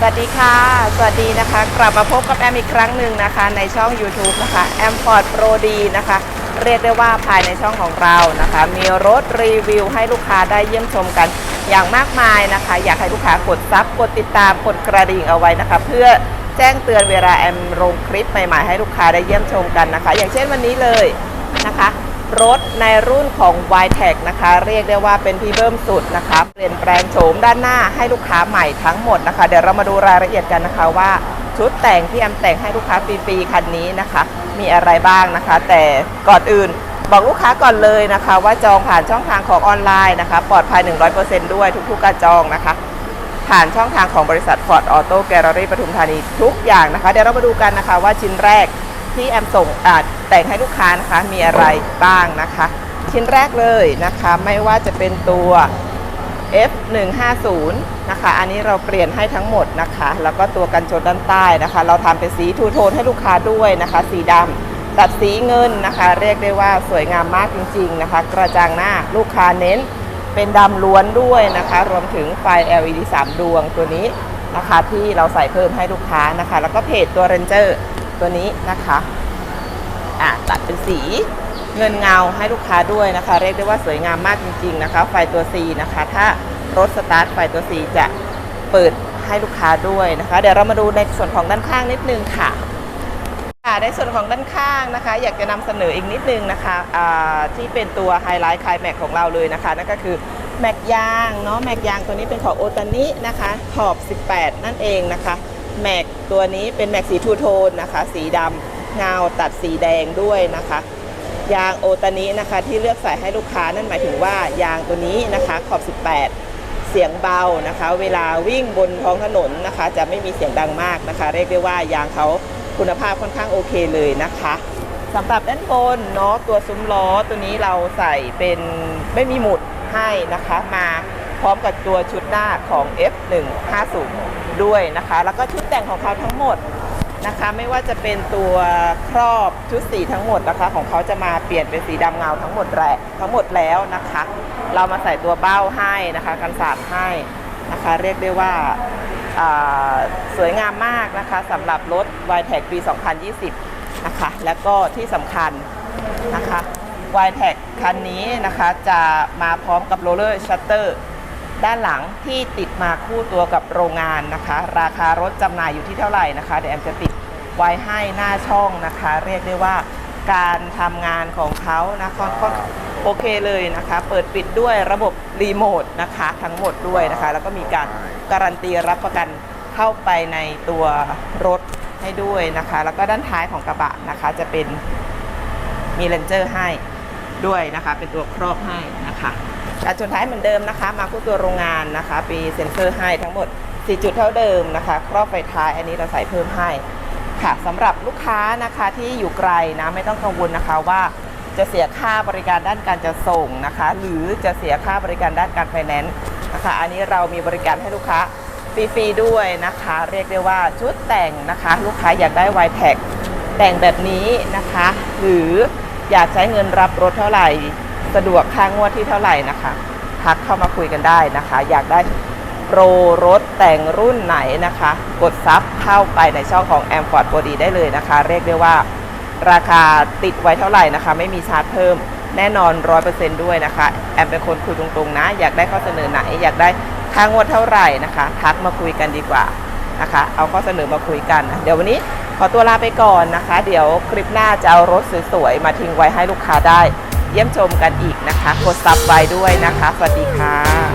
สวัสดีค่ะ สวัสดีนะคะ กลับมาพบกับแอมอีกครั้งหนึ่งนะคะ ในช่อง YouTube นะคะแอมฟอร์ดโปรดีนะคะ เรียกได้ว่าภายในช่องของเรานะคะ มีรถรีวิวให้ลูกค้าได้เยี่ยมชมกันอย่างมากมายนะคะ อยากให้ลูกค้ากดซับกดติดตามกดกระดิ่งเอาไว้นะคะ เพื่อแจ้งเตือนเวลาแอมลงคลิปใหม่ๆให้ลูกค้าได้เยี่ยมชมกันนะคะ อย่างเช่นวันนี้เลยนะคะ รถในรุ่นของ y t e c นะคะ เรียกได้ว่าเป็นพรีเบิ้มสุดนะคะ เปลี่ยนแปลงโฉมด้านหน้าให้ลูกค้าใหม่ทั้งหมดนะคะ เดี๋ยวเรามาดูรายละเอียดกันนะคะว่า ชุดแต่งที่แอมแต่งให้ลูกค้าฟรีๆคันนี้นะคะ มีอะไรบ้างนะคะ แต่ก่อนอื่นบอกลูกค้าก่อนเลยนะคะ ว่าจองผ่านช่องทางของออนไลน์นะคะ ปลอดภัย 100%ด้วยทุกๆ การจองนะคะ ผ่านช่องทางของบริษัท Ford Auto Gallery ปทุมธานีทุกอย่างนะคะ เดี๋ยวเรามาดูกันนะคะว่าชิ้นแรก ที่แอมส่งอาแต่งให้ลูกค้านะคะมีอะไรบ้างนะคะ ชิ้นแรกเลยนะคะไม่ว่าจะเป็นตัว F150 นะคะ อันนี้เราเปลี่ยนให้ทั้งหมดนะคะ แล้วก็ตัวกันชนด้านใต้นะคะ เราทำเป็นสีทูโทนให้ลูกค้าด้วยนะคะ สีดำตัดสีเงินนะคะ เรียกได้ว่าสวยงามมากจริง ๆนะคะ กระจังหน้าลูกค้าเน้นเป็นดำล้วนด้วยนะคะ รวมถึงไฟ LED 3 ดวงตัวนี้นะคะที่เราใส่เพิ่มให้ลูกค้านะคะ แล้วก็เพจตัว Ranger ตัวนี้นะคะอะตัดเป็นสีเงินเงาให้ลูกค้าด้วยนะคะ เรียกได้ว่าสวยงามมากจริง ๆนะคะ ไฟตัว C นะคะ ถ้ารถสตาร์ทไฟตัว C จะเปิดให้ลูกค้าด้วยนะคะ เดี๋ยวเรามาดูในส่วนของด้านข้างนิดนึงค่ะค่ะในส่วนของด้านข้างนะคะ อยากจะนำเสนออีกนิดนึงนะคะอ่าที่เป็นตัวไฮไลท์คลายแม็กของเราเลยนะคะนั่นก็คือแม็กยางเนาะแม็กยางตัวนี้เป็นของโอตานินะคะขอบ 18 นั่นเองนะคะ แม็กตัวนี้เป็นแม็กสีทูโทนนะคะ สีดำเงาตัดสีแดงด้วยนะคะ ยางโอตานินะคะที่เลือกใส่ให้ลูกค้านั่นหมายถึงว่ายางตัวนี้นะคะขอบ 18 เสียงเบานะคะ เวลาวิ่งบนท้องถนนนะคะ จะไม่มีเสียงดังมากนะคะ เรียกได้ว่ายางเขาคุณภาพค่อนข้างโอเคเลยนะคะสำหรับด้านบนเนาะตัวซุ้มล้อตัวนี้เราใส่เป็นไม่มีหมุดให้นะคะมา พร้อมกับตัวชุดหน้าของ F150 ด้วยนะคะ แล้วก็ชุดแต่งของเขาทั้งหมดนะคะ ไม่ว่าจะเป็นตัวครอบชุดสีทั้งหมดนะคะ ของเขาจะมาเปลี่ยนเป็นสีดำเงาทั้งหมดแหละทั้งหมดแล้วนะคะ เรามาใส่ตัวเบ้าให้นะคะ กันสาดให้นะคะ เรียกได้ว่าอ่าสวยงามมากนะคะสำหรับรถ y t e c ปี 2020 นะคะ แล้วก็ที่สำคัญนะคะ y t e c คันนี้นะคะจะมาพร้อมกับโรลเลอร์ชัตเตอร์ ด้านหลังที่ติดมาคู่ตัวกับโรงงานนะคะ ราคารถจำหน่ายอยู่ที่เท่าไหร่นะคะ เดี๋ยวแอมจะติดไว้ให้หน้าช่องนะคะ เรียกได้ว่าการทำงานของเขานะก็ก็โอเคเลยนะคะ เปิดปิดด้วยระบบรีโมทนะคะ ทั้งหมดด้วยนะคะ แล้วก็มีการการันตีรับประกันเข้าไปในตัวรถให้ด้วยนะคะ แล้วก็ด้านท้ายของกระบะนะคะ จะเป็นมีเลนเจอร์ให้ด้วยนะคะ เป็นตัวครอบให้นะคะ การชนท้ายเหมือนเดิมนะคะ มาคู่ตัวโรงงานนะคะมีเซ็นเซอร์ให้ทั้งหมด 4 จุดเท่าเดิมนะคะ ครอบไฟท้ายอันนี้เราใส่เพิ่มให้ค่ะสำหรับลูกค้านะคะที่อยู่ไกลนะไม่ต้องกังวลนะคะว่าจะเสียค่าบริการด้านการจะส่งนะคะ หรือจะเสียค่าบริการด้านการไฟแนนซ์นะคะ อันนี้เรามีบริการให้ลูกค้าฟรีๆด้วยนะคะ เรียกได้ว่าชุดแต่งนะคะ ลูกค้าอยากได้ y t e c แต่งแบบนี้นะคะ หรืออยากใช้เงินรับรถเท่าไหร่ สะดวกค่างวดที่เท่าไหร่นะคะทักเข้ามาคุยกันได้นะคะ อยากได้โปรรถแต่งรุ่นไหนนะคะ กดซับเข้าไปในช่องของ a m f o r d บดีได้เลยนะคะ เรียกได้ว่าราคาติดไว้เท่าไหร่นะคะ ไม่มีชาร์จเพิ่มแน่นอน 100%ด้วยนะคะ แอมเป็นคนคุยตรงๆนะ อยากได้ข้อเสนอไหน อยากได้ค่างวดเท่าไหร่นะคะ ทักมาคุยกันดีกว่านะคะ เอาข้อเสนอมาคุยกัน เดี๋ยววันนี้ขอตัวลาไปก่อนนะคะ เดี๋ยวคลิปหน้าจะเอารถสวยๆมาทิ้งไว้ให้ลูกค้าได้ เยี่ยมชมกันอีกนะคะ กดซับไว้ด้วยนะคะ สวัสดีค่ะ